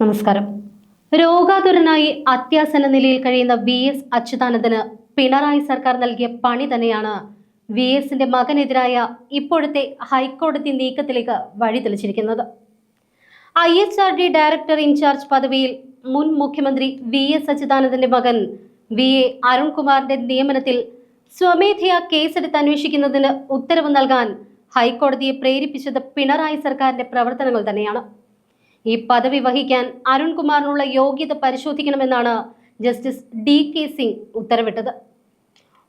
നമസ്കാരം. രോഗാതുരനായി അത്യാസന്ന നിലയിൽ കഴിയുന്ന വി എസ് അച്യുതാനന്ദന് പിണറായി സർക്കാർ നൽകിയ പണി തന്നെയാണ് വി എസിന്റെ മകനെതിരായ ഇപ്പോഴത്തെ ഹൈക്കോടതി നീക്കത്തിലേക്ക് വഴി തെളിച്ചിരിക്കുന്നത്. I H R D director incharge പദവിയിൽ മുൻ മുഖ്യമന്ത്രി വി എസ് അച്യുതാനന്ദന്റെ മകൻ വി എ അരുൺകുമാറിന്റെ നിയമനത്തിൽ സ്വമേധയാ കേസെടുത്ത് അന്വേഷിക്കുന്നതിന് ഉത്തരവ് നൽകാൻ ഹൈക്കോടതിയെ പ്രേരിപ്പിച്ചത് പിണറായി സർക്കാരിന്റെ പ്രവർത്തനങ്ങൾ തന്നെയാണ്. ഈ പദവി വഹിക്കാൻ അരുൺകുമാറിനുള്ള യോഗ്യത പരിശോധിക്കണമെന്നാണ് ജസ്റ്റിസ് ഡി കെ സിംഗ് ഉത്തരവിട്ടത്.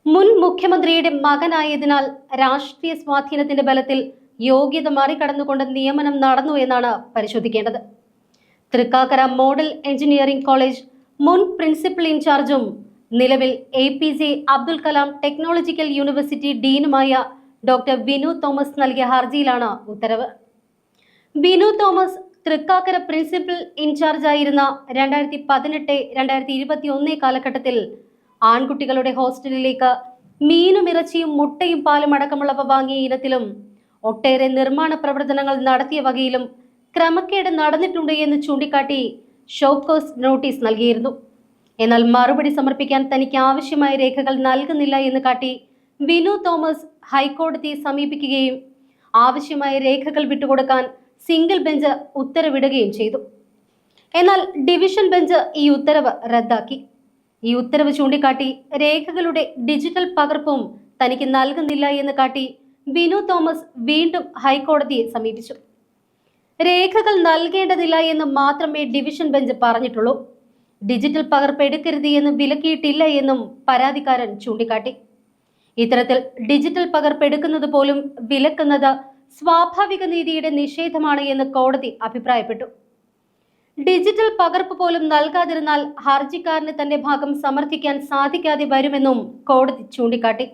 മുൻ മുഖ്യമന്ത്രിയുടെ മകനായതിനാൽ രാഷ്ട്രീയ സ്വാധീനത്തിന്റെ ബലത്തിൽ യോഗ്യത മറികടന്നുകൊണ്ട് നിയമനം നടന്നു എന്നാണ് പരിശോധിക്കേണ്ടത്. തൃക്കാക്കര മോഡൽ എഞ്ചിനീയറിംഗ് കോളേജ് മുൻ പ്രിൻസിപ്പൽ ഇൻചാർജും നിലവിൽ A P J Abdul Kalam technological university ഡീനുമായ doctor Vinu Thomas നൽകിയ ഹർജിയിലാണ് ഉത്തരവ്. വിനു തോമസ് തൃക്കാക്കര പ്രിൻസിപ്പൽ ഇൻചാർജായിരുന്ന രണ്ടായിരത്തി പതിനെട്ട് രണ്ടായിരത്തി ഇരുപത്തി ഒന്ന് കാലഘട്ടത്തിൽ ആൺകുട്ടികളുടെ ഹോസ്റ്റലിലേക്ക് മീനും ഇറച്ചിയും മുട്ടയും പാലും അടക്കമുള്ളവ വാങ്ങിയ ഇനത്തിലും ഒട്ടേറെ നിർമ്മാണ പ്രവർത്തനങ്ങൾ നടത്തിയ വകയിലും ക്രമക്കേട് നടന്നിട്ടുണ്ട് എന്ന് ചൂണ്ടിക്കാട്ടി ഷോക്കോസ് നോട്ടീസ് നൽകിയിരുന്നു. എന്നാൽ മറുപടി സമർപ്പിക്കാൻ തനിക്ക് ആവശ്യമായ രേഖകൾ നൽകുന്നില്ല എന്ന് കാട്ടി വിനു തോമസ് ഹൈക്കോടതിയെ സമീപിക്കുകയും ആവശ്യമായ രേഖകൾ വിട്ടുകൊടുക്കാൻ സിംഗിൾ ബെഞ്ച് ഉത്തരവിടുകയും ചെയ്തു. എന്നാൽ ഡിവിഷൻ ബെഞ്ച് ഈ ഉത്തരവ് റദ്ദാക്കി. ഈ ഉത്തരവ് ചൂണ്ടിക്കാട്ടി രേഖകളുടെ ഡിജിറ്റൽ പകർപ്പും തനിക്ക് നൽകുന്നില്ല എന്ന് കാട്ടി വിനു തോമസ് വീണ്ടും ഹൈക്കോടതിയെ സമീപിച്ചു. രേഖകൾ നൽകേണ്ടതില്ല എന്ന് മാത്രമേ ഡിവിഷൻ ബെഞ്ച് പറഞ്ഞിട്ടുള്ളൂ. ഡിജിറ്റൽ പകർപ്പ് എടുക്കരുത് എന്ന് വിലക്കിയിട്ടില്ല എന്നും പരാതിക്കാരൻ ചൂണ്ടിക്കാട്ടി. ഇത്തരത്തിൽ ഡിജിറ്റൽ പകർപ്പ് എടുക്കുന്നത് പോലും വിലക്കുന്നത് സ്വാഭാവിക നീതിയുടെ നിഷേധമാണ് എന്ന് കോടതി അഭിപ്രായപ്പെട്ടു. ഡിജിറ്റൽ പകർപ്പ് പോലും നൽകാതിരുന്നാൽ ഹർജിക്കാരന് തന്റെ ഭാഗം സമർത്ഥിക്കാൻ സാധിക്കാതെ വരുമെന്നും കോടതി ചൂണ്ടിക്കാട്ടി.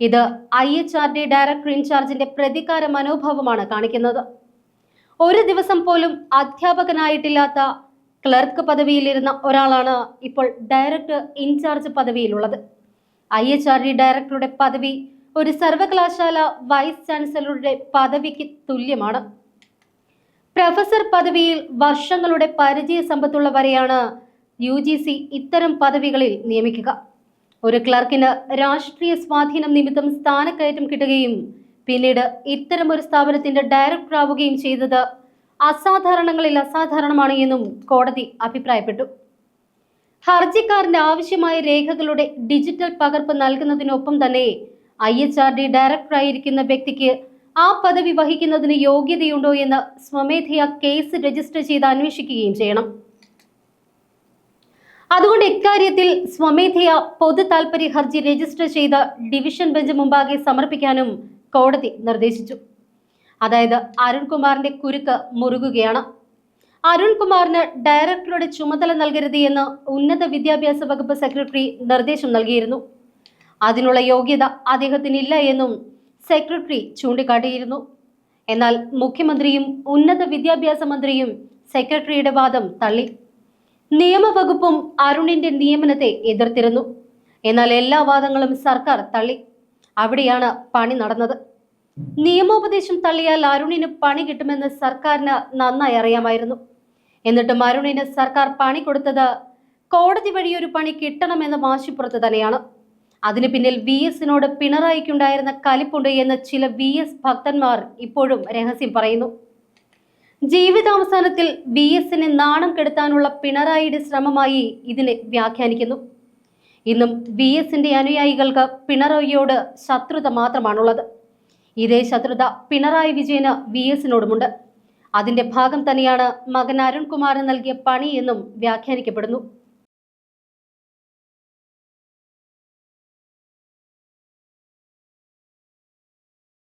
ഇത് I H R D director ഇൻചാർജിന്റെ പ്രതികാര മനോഭാവമാണ് കാണിക്കുന്നത്. ഒരു ദിവസം പോലും അധ്യാപകനായിട്ടില്ലാത്ത ക്ലർക്ക് പദവിയിലിരുന്ന ഒരാളാണ് ഇപ്പോൾ ഡയറക്ടർ ഇൻചാർജ് പദവിയിലുള്ളത്. ഐ എച്ച് ആർ ഡി ഡയറക്ടറുടെ പദവി ഒരു സർവകലാശാല വൈസ് ചാൻസലറുടെ പദവിക്ക് തുല്യമാണ്. പ്രൊഫസർ പദവിയിൽ വർഷങ്ങളുടെ പരിചയ സമ്പത്തുള്ളവരെയാണ് യു ജി സി ഇത്തരം പദവികളിൽ നിയമിക്കുക. ഒരു ക്ലർക്കിന് രാഷ്ട്രീയ സ്വാധീനം നിമിത്തം സ്ഥാനക്കയറ്റം കിട്ടുകയും പിന്നീട് ഇത്തരം ഒരു സ്ഥാപനത്തിന്റെ ഡയറക്ടർ ആവുകയും ചെയ്തത് അസാധാരണങ്ങളിൽ അസാധാരണമാണ് എന്നും കോടതി അഭിപ്രായപ്പെട്ടു. ഹർജിക്കാരന്റെ ആവശ്യമായ രേഖകളുടെ ഡിജിറ്റൽ പകർപ്പ് നൽകുന്നതിനൊപ്പം തന്നെ ഐ എച്ച് ആർ ഡി ഡയറക്ടറായിരിക്കുന്ന വ്യക്തിക്ക് ആ പദവി വഹിക്കുന്നതിന് യോഗ്യതയുണ്ടോ എന്ന് സ്വമേധയാ കേസ് രജിസ്റ്റർ ചെയ്ത് അന്വേഷിക്കുകയും ചെയ്യണം. അതുകൊണ്ട് ഇക്കാര്യത്തിൽ സ്വമേധയാ പൊതു താൽപര്യ ഹർജി രജിസ്റ്റർ ചെയ്ത് ഡിവിഷൻ ബെഞ്ച് മുമ്പാകെ സമർപ്പിക്കാനും കോടതി നിർദ്ദേശിച്ചു. അതായത് അരുൺകുമാറിന്റെ കുരുക്ക് മുറുകുകയാണ്. അരുൺകുമാറിന് ഡയറക്ടറുടെ ചുമതല നൽകരുത് എന്ന് ഉന്നത വിദ്യാഭ്യാസ വകുപ്പ് സെക്രട്ടറി നിർദ്ദേശം നൽകിയിരുന്നു. അതിനുള്ള യോഗ്യത അദ്ദേഹത്തിന് ഇല്ല എന്നും സെക്രട്ടറി ചൂണ്ടിക്കാട്ടിയിരുന്നു. എന്നാൽ മുഖ്യമന്ത്രിയും ഉന്നത വിദ്യാഭ്യാസ മന്ത്രിയും സെക്രട്ടറിയുടെ വാദം തള്ളി. നിയമവകുപ്പും അരുണിന്റെ നിയമനത്തെ എതിർത്തിരുന്നു. എന്നാൽ എല്ലാ വാദങ്ങളും സർക്കാർ തള്ളി. അവിടെയാണ് പണി നടന്നത്. നിയമോപദേശം തള്ളിയാൽ അരുണിന് പണി കിട്ടുമെന്ന് സർക്കാരിന് നന്നായി അറിയാമായിരുന്നു. എന്നിട്ടും അരുണിന് സർക്കാർ പണി കൊടുത്തത് കോടതി വഴി ഒരു പണി കിട്ടണമെന്ന വാശിപ്പുറത്ത് തന്നെയാണ്. അതിനു പിന്നിൽ വി എസിനോട് പിണറായിക്കുണ്ടായിരുന്ന കലിപ്പുണ്ട് എന്ന് ചില വി എസ് ഭക്തന്മാർ ഇപ്പോഴും രഹസ്യം പറയുന്നു. ജീവിതാവസാനത്തിൽ വി എസിനെ നാണം കെടുത്താനുള്ള പിണറായിയുടെ ശ്രമമായി ഇതിനെ വ്യാഖ്യാനിക്കുന്നു. ഇന്നും വി എസിന്റെ അനുയായികൾക്ക് പിണറായിയോട് ശത്രുത മാത്രമാണുള്ളത്. ഇതേ ശത്രുത പിണറായി വിജയന് വി എസിനോടുമുണ്ട് അതിന്റെ ഭാഗം തന്നെയാണ് മകൻ അരുൺകുമാറിന് നൽകിയ പണി എന്നും വ്യാഖ്യാനിക്കപ്പെടുന്നു.